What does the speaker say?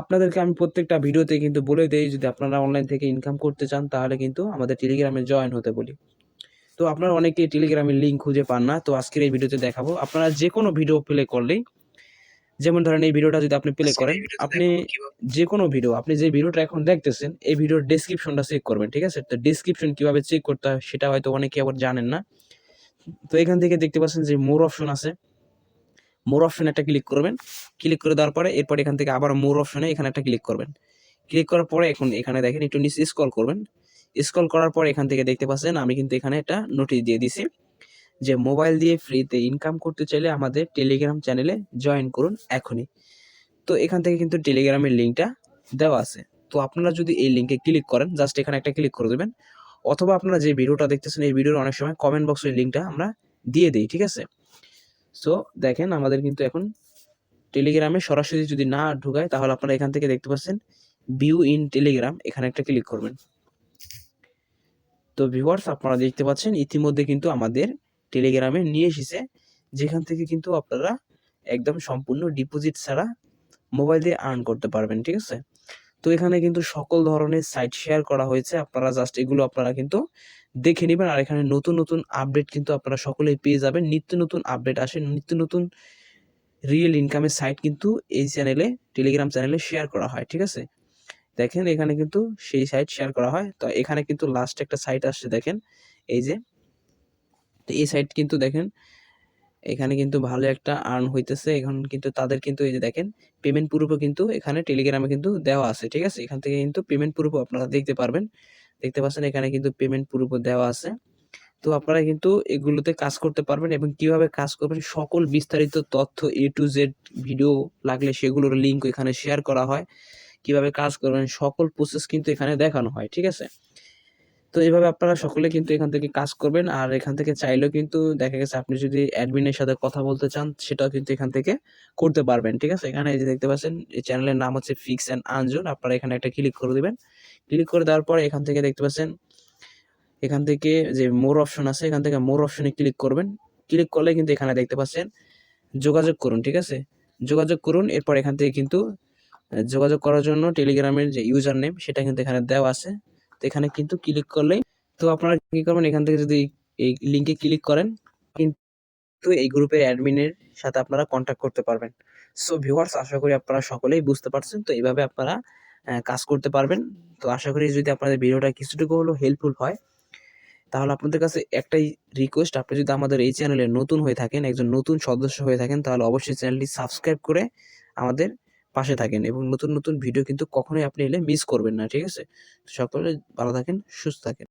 আপনাদেরকে আমি প্রত্যেকটা ভিডিওতে কিন্তু বলে দেই যদি আপনারা অনলাইন থেকে ইনকাম করতে চান তাহলে কিন্তু আমাদের টেলিগ্রামে জয়েন হতে বলি। তো আপনারা অনেকেই টেলিগ্রামের লিঙ্ক খুঁজে পান না তো আজকের এই ভিডিওতে দেখাবো। আপনারা যে কোনো ভিডিও প্লে করলেই যেমন ধরেন এই ভিডিওটা যদি আপনি প্লে করেন আপনি যে কোনো ভিডিও আপনি যে ভিডিওটা এখন দেখতেছেন এই ভিডিওর ডেসক্রিপশনটা চেক করবেন ঠিক আছে? তো ডেসক্রিপশন কীভাবে চেক করতে হয় সেটা হয়তো অনেকে আবার জানেন না। তো এখান থেকে দেখতে পাচ্ছেন যে মোর অপশন আছে। মোর অপশনে একটা ক্লিক করবেন। ক্লিক করে দেওয়ার পরে এরপর এখান থেকে আবার মোর অপশনে এখানে একটা ক্লিক করবেন। ক্লিক করার পরে এখন এখানে দেখেন একটু নিচে স্ক্রল করবেন। স্ক্রল করার পর এখান থেকে দেখতে পাচ্ছেন আমি কিন্তু এখানে একটা নোটিশ দিয়ে দিছি যে মোবাইল দিয়ে ফ্রিতে ইনকাম করতে চাইলে আমাদের টেলিগ্রাম চ্যানেলে জয়েন করুন এখনই। তো এখান থেকে কিন্তু টেলিগ্রামের লিঙ্কটা দেওয়া আছে। তো আপনারা যদি এই লিঙ্কে ক্লিক করেন জাস্ট এখানে একটা ক্লিক করে দেবেন। অথবা আপনারা যে ভিডিওটা দেখতেছেন, এই ভিডিওর অনেক সময় কমেন্ট বক্সের লিঙ্কটা আমরা দিয়ে দিই, ঠিক আছে? সো দেখেন, আমাদের কিন্তু এখন টেলিগ্রামে সরাসরি যদি না ঢুকায়, তাহলে আপনারা এখান থেকে দেখতে পাচ্ছেন ভিউ ইন টেলিগ্রাম এখানে একটা ক্লিক করবেন। তো ভিউয়ার্স আপনারা দেখতে পাচ্ছেন, ইতিমধ্যে কিন্তু আমাদের টেলিগ্রামে নিয়ে এসেছে, যেখান থেকে কিন্তু আপনারা একদম সম্পূর্ণ ডিপোজিট ছাড়া মোবাইল দিয়ে আর্ন করতে পারবেন, ঠিক আছে? তো এখানে কিন্তু সকল ধরনের সাইট শেয়ার করা হয়েছে। আপনারা জাস্ট এগুলো আপনারা কিন্তু দেখে নেবেন। আর এখানে নতুন নতুন আপডেট কিন্তু আপনারা সকলেই পেয়ে যাবেন। নিত্য নতুন আপডেট আসে, নিত্য নতুন রিয়েল ইনকামের সাইট কিন্তু এই চ্যানেলে টেলিগ্রাম চ্যানেলে শেয়ার করা হয়, ঠিক আছে? দেখেন এখানে কিন্তু সেই সাইট শেয়ার করা হয়। তো এখানে কিন্তু লাস্ট একটা সাইট আসছে, দেখেন? এই যে, তো এই সাইট কিন্তু দেখেন এখানে কিন্তু ভালো একটা আর্ন হইতেছে। এখন কিন্তু তাদের কিন্তু এই যে দেখেন পেমেন্ট প্রুফও কিন্তু এখানে টেলিগ্রামে কিন্তু দেওয়া আছে, ঠিক আছে? এখান থেকে কিন্তু পেমেন্ট প্রুফও আপনারা দেখতে পারবেন। দেখতে পাচ্ছেন এখানে কিন্তু পেমেন্ট প্রুফও দেওয়া আছে। তো আপনারা কিন্তু এগুলোতে কাজ করতে পারবেন এবং কীভাবে কাজ করবেন, সকল বিস্তারিত তথ্য এ টু জেড ভিডিও লাগলে সেগুলোর লিঙ্ক এখানে শেয়ার করা হয়। কীভাবে কাজ করবেন, সকল প্রসেস কিন্তু এখানে দেখানো হয়, ঠিক আছে? তো এইভাবে আপনারা সকলে কিন্তু এখান থেকে কাজ করবেন। আর এখান থেকে চাইলেও কিন্তু দেখা গেছে আপনি যদি অ্যাডমিনের সাথে কথা বলতে চান, সেটাও কিন্তু এখান থেকে করতে পারবেন, ঠিক আছে? এখানে এই যে দেখতে পাচ্ছেন, এই চ্যানেলের নাম হচ্ছে ফিক্স অ্যান্ড আনজুন আপনারা এখানে একটা ক্লিক করে দেবেন। ক্লিক করে দেওয়ার পরে এখান থেকে দেখতে পাচ্ছেন, এখান থেকে যে মোর অপশন আছে, এখান থেকে মোর অপশনে ক্লিক করবেন। ক্লিক করলে কিন্তু এখানে দেখতে পাচ্ছেন, যোগাযোগ করুন, ঠিক আছে? যোগাযোগ করুন, এরপর এখান থেকে কিন্তু, যোগাযোগ করার জন্য টেলিগ্রামের যে ইউজার নেম সেটা কিন্তু এখানে দেওয়া আছে। তো এখানে কিন্তু ক্লিক করলেই তো আপনারা কি করবেন? এখান থেকে যদি এই লিঙ্কে ক্লিক করেন, কিন্তু এই গ্রুপের অ্যাডমিনের সাথে আপনারা কন্ট্যাক্ট করতে পারবেন। সো ভিউয়ার্স আশা করি আপনারা সকলেই বুঝতে পারছেন। তো এইভাবে আপনারা কাজ করতে পারবেন। তো আশা করি যদি আপনাদের ভিডিওটা কিছুটুকু হলেও হেল্পফুল হয়, তাহলে আপনাদের কাছে একটাই রিকোয়েস্ট আপনি যদি আমাদের এই চ্যানেলে নতুন হয়ে থাকেন, একজন নতুন সদস্য হয়ে থাকেন, তাহলে অবশ্যই চ্যানেলটি সাবস্ক্রাইব করে আমাদের পাশে থাকেন এবং নতুন নতুন ভিডিও কিন্তু কখনোই আপনি এলে মিস করবেন না, ঠিক আছে? সকলে ভালো থাকেন, সুস্থ থাকেন।